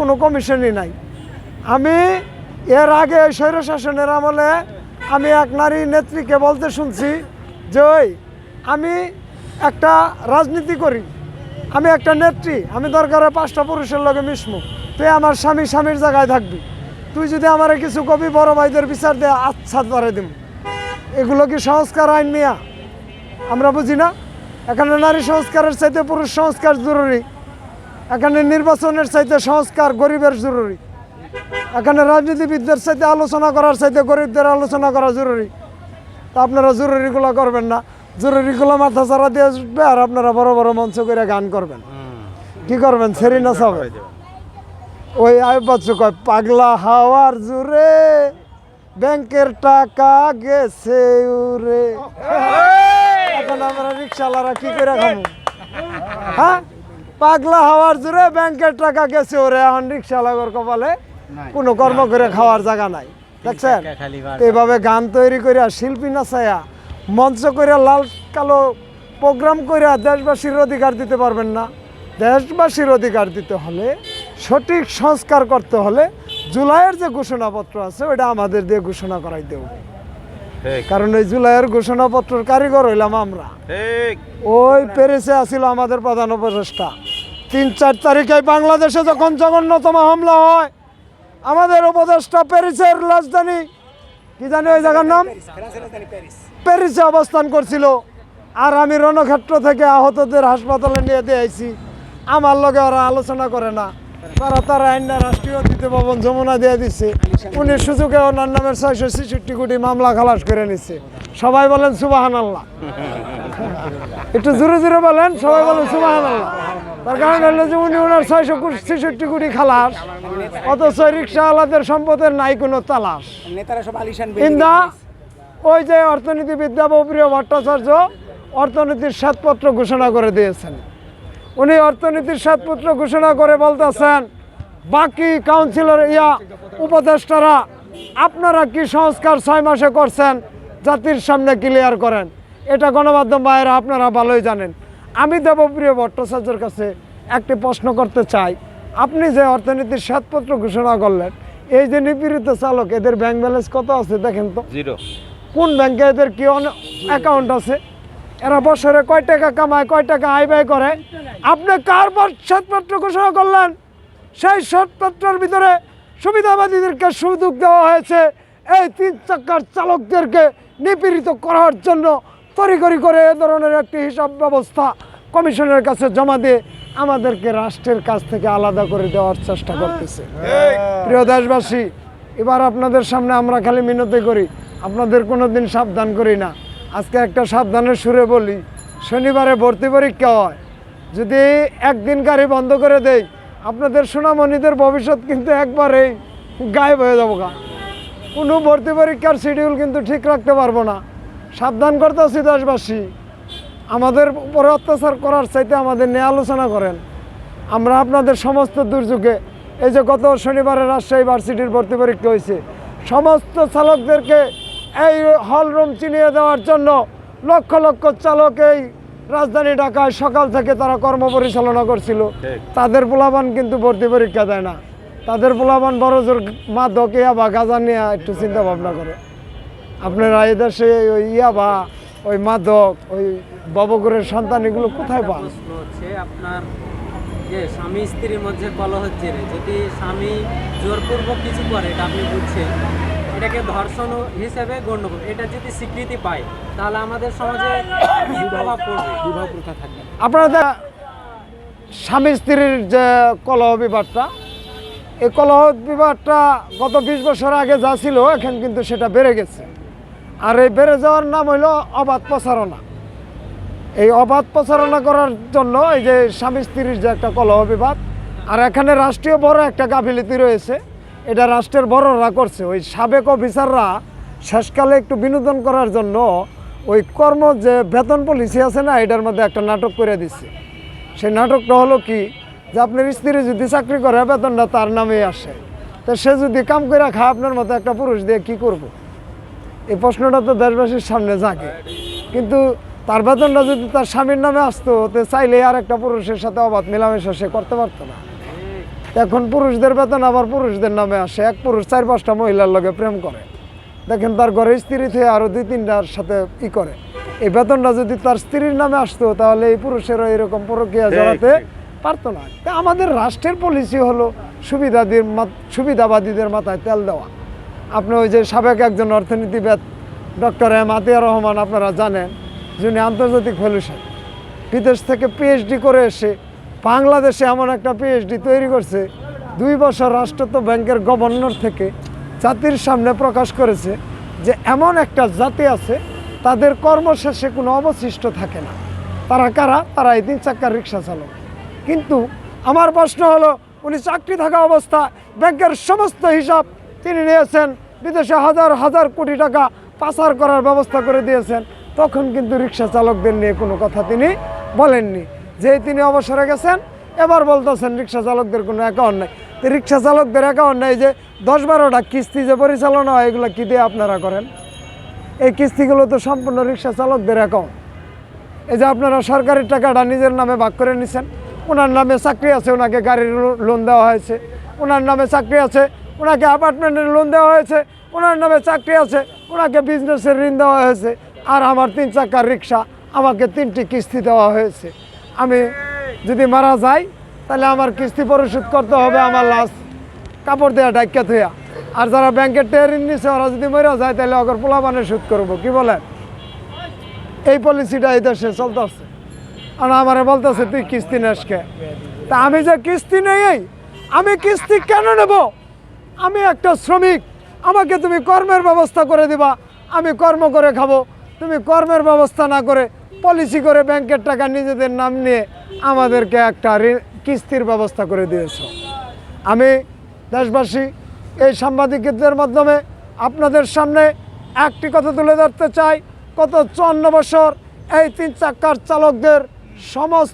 কোনো কমিশনই নাই। আমি এর আগে স্বৈরশাসনের আমলে আমি এক নারী নেত্রীকে বলতে শুনছি যে, ওই, আমি একটা রাজনীতি করি, আমি একটা নেত্রী, আমি দরকারে পাঁচটা পুরুষের লগে মিশমু, তুই আমার স্বামী স্বামীর জায়গায় থাকবি, তুই যদি আমার কিছু কবি, বড় ভাইদের বিচার দে আচ্ছা ধরে দিব এগুলো কি সংস্কার আইন নিয়া আমরা বুঝি না। এখানে নারী সংস্কারের চাইতে পুরুষ সংস্কার জরুরি। এখানে নির্বাচনের চাইতে সংস্কার গরিবের জরুরি। এখানে রাজনীতিবিদদের চাইতে আলোচনা করার চাইতে গরিবদের আলোচনা করা জরুরি। তা আপনারা জরুরিগুলো করবেন না। জরুরিগুলো মাথা ছাড়া দিয়ে আসবে আর আপনারা বড় বড় মঞ্চ করে গান করবেন। কি করবেন? সেরি না সব? ওই আয়ুব বাচ্চু কয় পাগলা হাওয়ার জুড়ে ব্যাংকের টাকা গেছে উরে এখন আমরা রিক্সাওয়ালারা কি করে খাব হ্যাঁ? পাগলা হাওয়ার জুড়ে ব্যাংকের টাকা গেছে ওরে এখন রিক্সাওয়ালাগর কপালে কোনো কর্ম করে খাওয়ার জায়গা নাই দেখছেন? তো এভাবে গান তৈরি করে শিল্পী নাচায়া মঞ্চ করে লাল কালো প্রোগ্রাম করে দেশবাসীর অধিকার দিতে পারবেন না। দেশবাসীর অধিকার দিতে হলে সঠিক সংস্কার করতে হলে জুলাইয়ের যে ঘোষণাপত্র আছে ওটা আমাদের দিয়ে ঘোষণা করাইতে হবে কারণ ওই জুলাইয়ের ঘোষণাপত্রের কারিগর হইলাম আমরা। ওই প্যারিসে আসিল আমাদের প্রধান উপদেষ্টা। তিন চার তারিখে বাংলাদেশে যখন জঘন্যতম হামলা হয়, আমাদের উপদেষ্টা প্যারিসের রাজধানী, কি জানি ওই জায়গার নাম? প্যারিসে অবস্থান করছিল। আর আমি রণক্ষেত্র থেকে আহতদের হাসপাতালে নিয়ে দিয়ে আইছি। আমার লগে ওরা আলোচনা করে না। তারা তারা আইনা রাষ্ট্রীয় অতিথি ভবন যমুনা দিয়ে দিচ্ছে উনি সুযোগে ওনার নামের ছয়শো ছেষট্টি কোটি মামলা খালাস করে নিচ্ছে সবাই বলেন সুবাহান আল্লাহ একটু জোরে জোরে বলেন, সবাই বলেন সুবাহান আল্লাহ তার কারণ হলো যে উনি ওনার ছয়শো ছেষট্টি কোটি খালাস অথচ রিক্সাওয়ালাদের সম্পদের নাই কোনো তালাশ। নেতারা ইন্দা ওই যে অর্থনীতিবিদ্যা প্রিয় ভট্টাচার্য অর্থনীতির শ্বেতপত্র ঘোষণা করে দিয়েছেন। উনি অর্থনীতির শ্বেতপত্র ঘোষণা করে বলতেছেন বাকি কাউন্সিলর ইয়া উপদেষ্টারা আপনারা কি সংস্কার ছয় মাসে করছেন? জাতির সামনে ক্লিয়ার করেন। এটা গণমাধ্যম ভাইয়েরা আপনারা ভালোই জানেন। আমি দেবপ্রিয় ভট্টাচার্যের কাছে একটি প্রশ্ন করতে চাই। আপনি যে অর্থনীতির শ্বেতপত্র ঘোষণা করলেন এই যে নিপীড়িত চালক এদের ব্যাংক ব্যালেন্স কত আছে দেখেন তো? জিরো কোন ব্যাংকে এদের কি অ্যাকাউন্ট আছে? এরা বছরে কয় টাকা কামায় কয় টাকা আয় ব্যয় করে? আপনি কার শ্বেতপত্র ঘোষণা করলেন? সেই শ্বেতপত্রের ভিতরে সুবিধাবাদীদেরকে সুযোগ দেওয়া হয়েছে। এই তিন চাকার চালকদেরকে নিপীড়িত করার জন্য তড়িঘড়ি করে এ ধরনের একটি হিসাব ব্যবস্থা কমিশনের কাছে জমা দিয়ে আমাদেরকে রাষ্ট্রের কাছ থেকে আলাদা করে দেওয়ার চেষ্টা করতেছে। প্রিয় দেশবাসী এবার আপনাদের সামনে আমরা খালি মিনতি করি আপনাদের কোনো দিন সাবধান করি না। আজকে একটা সাবধানের সুরে বলি শনিবারে ভর্তি পরীক্ষা হয়। যদি একদিন গাড়ি বন্ধ করে দেয় আপনাদের সোনামণিদের ভবিষ্যৎ কিন্তু একবারেই গায়েব হয়ে যাব গা কোনো ভর্তি পরীক্ষার শিডিউল কিন্তু ঠিক রাখতে পারব না। সাবধান করতেছি দেশবাসী। আমাদের উপরে অত্যাচার করার চাইতে আমাদের নিয়ে আলোচনা করেন। আমরা আপনাদের সমস্ত দুর্যোগে এই যে গত শনিবারে রাজশাহী ভার্সিটির ভর্তি পরীক্ষা হয়েছে সমস্ত চালকদেরকে এই হল রুম চিনিয়ে দেওয়ার জন্য লক্ষ লক্ষ চালক এই রাজধানী ঢাকায় সকাল থেকে তারা কর্ম পরিচালনা করছিল তাদের পোলাবান কিন্তু ভর্তি পরীক্ষা দেয় না। তাদের পোলাবান বড় জোর মাদক ইয়া বা গাঁজা নিয়ে একটু চিন্তা ভাবনা করে। আপনারা এদেশে ওই ইয়া বা ওই মাদক ওই ববগুরের সন্তান এগুলো কোথায় পান? প্রশ্ন হচ্ছে আপনার যে স্বামী স্ত্রীর মধ্যে কলহ হচ্ছে রে যদি স্বামী জোরপূর্বক কিছু করে এটা আপনি বুঝছেন এটাকে ধর্ষণ হিসেবে গণ্য করবে। এটা যদি স্বীকৃতি পায় তাহলে আমাদের সমাজে প্রভাব পড়বে? বিবাহ প্রথা থাকবে। আপনারা দেখ, স্বামী স্ত্রীর যে কলহ বিবাদটা এই কলহ বিবাদটা গত বিশ বছর আগে যা ছিল এখন কিন্তু সেটা বেড়ে গেছে। আর এই বেড়ে যাওয়ার নাম হইল অবাধ প্রচারণা। এই অবাধ প্রচারণা করার জন্য এই যে স্বামী স্ত্রীর যে একটা কলহ বিবাদ, আর এখানে রাষ্ট্রীয় বড় একটা গাফিলতি রয়েছে। এটা রাষ্ট্রের বড়রা করছে। ওই সাবেক অফিসাররা শেষকালে একটু বিনোদন করার জন্য ওই কর্ম যে বেতন পলিসি আছে না, এটার মধ্যে একটা নাটক করে দিচ্ছে। সেই নাটকটা হলো কি? যে আপনার স্ত্রী যদি চাকরি করে, বেতনটা তার নামেই আসে। তো সে যদি কাম করে খায়, আপনার মতো একটা পুরুষ দিয়ে কি করব। এই প্রশ্নটা তো দেশবাসীর সামনে জাগে। কিন্তু তার বেতনটা যদি তার স্বামীর নামে আসতো তো চাইলে আর একটা পুরুষের সাথে অবাধ মেলামেশা সে করতে পারতো না। এখন পুরুষদের বেতন আবার পুরুষদের নামে আসে। এক পুরুষ চার পাঁচটা মহিলার লগে প্রেম করে। দেখেন তার ঘরে স্ত্রী থেকে আরও দুই তিনটার সাথে ই করে। এই বেতনটা যদি তার স্ত্রীর নামে আসতো তাহলে এই পুরুষেরও এরকম প্রক্রিয়া জড়াতে পারতো না। আমাদের রাষ্ট্রের পলিসি হলো সুবিধাদের সুবিধাবাদীদের মাথায় তেল দেওয়া। আপনি ওই যে সাবেক একজন অর্থনীতিবিদ ডক্টর এম আতিয়া রহমান আপনারা জানেন, যিনি আন্তর্জাতিক ফেলোশিপ বিদেশ থেকে পিএইচডি করে এসে বাংলাদেশে এমন একটা পিএইচডি তৈরি করছে, দুই বছর রাষ্ট্রত্ব ব্যাংকের গভর্নর থেকে জাতির সামনে প্রকাশ করেছে যে এমন একটা জাতি আছে, তাদের কর্মশেষে কোনো অবশিষ্ট থাকে না। তারা কারা? তারা এই তিন চাক্কার রিক্সা চালক। কিন্তু আমার প্রশ্ন হলো, উনি চাকরি থাকা অবস্থা ব্যাংকের সমস্ত হিসাব তিনি নিয়েছেন বিদেশে হাজার হাজার কোটি টাকা পাচার করার ব্যবস্থা করে দিয়েছেন, তখন কিন্তু রিক্সা চালকদের নিয়ে কোনো কথা তিনি বলেননি। যে তিনি অবসরে গেছেন, এবার বলতেছেন রিক্সা চালকদের কোনো অ্যাকাউন্ট নেই। তো রিক্সা চালকদের অ্যাকাউন্ট নেই যে দশ বারোটা কিস্তি যে পরিচালনা হয়, এগুলো কী দিয়ে আপনারা করেন? এই কিস্তিগুলো তো সম্পূর্ণ রিক্সা চালকদের অ্যাকাউন্ট এই যে আপনারা সরকারি টাকাটা নিজের নামে ভাগ করে নিছেন, ওনার নামে চাকরি আছে, ওনাকে গাড়ির লোন দেওয়া হয়েছে। ওনার নামে চাকরি আছে ওনাকে অ্যাপার্টমেন্টের লোন দেওয়া হয়েছে, ওনার নামে চাকরি আছে, ওনাকে বিজনেসের ঋণ দেওয়া হয়েছে, আর আমার তিন চাকার রিক্সা আমাকে তিনটি কিস্তি দেওয়া হয়েছে। আমি যদি মারা যাই, তাহলে আমার কিস্তি পরিশোধ করতে হবে আমার লাশ, কাপড় দেওয়া ডাইকা থইয়া আর যারা ব্যাংকের ঋণ নিছে, ওরা যদি মরে যায়, তাহলে অগর পোলাপানে সুদ করব, কি বলেন? এই পলিসিটা এই দেশে চলতেছে। আর আমারে বলতেছে, তুই কিস্তি নেস কে? তা আমি যে কিস্তি নেই, আমি কিস্তি কেন নেব? আমি একটা শ্রমিক। আমাকে তুমি কর্মের ব্যবস্থা করে দিবা, আমি কর্ম করে খাব। তুমি কর্মের ব্যবস্থা না করে পলিসি করে ব্যাংকের টাকা নিজেদের নাম নিয়ে আমাদেরকে একটা কিস্তির ব্যবস্থা করে দিয়েছ। আমি দেশবাসী, এই সাংবাদিকদের মাধ্যমে আপনাদের সামনে একটি কথা তুলে ধরতে চাই। কত চুয়ান্ন বছর এই তিন চাক্কার চালকদের সমস্ত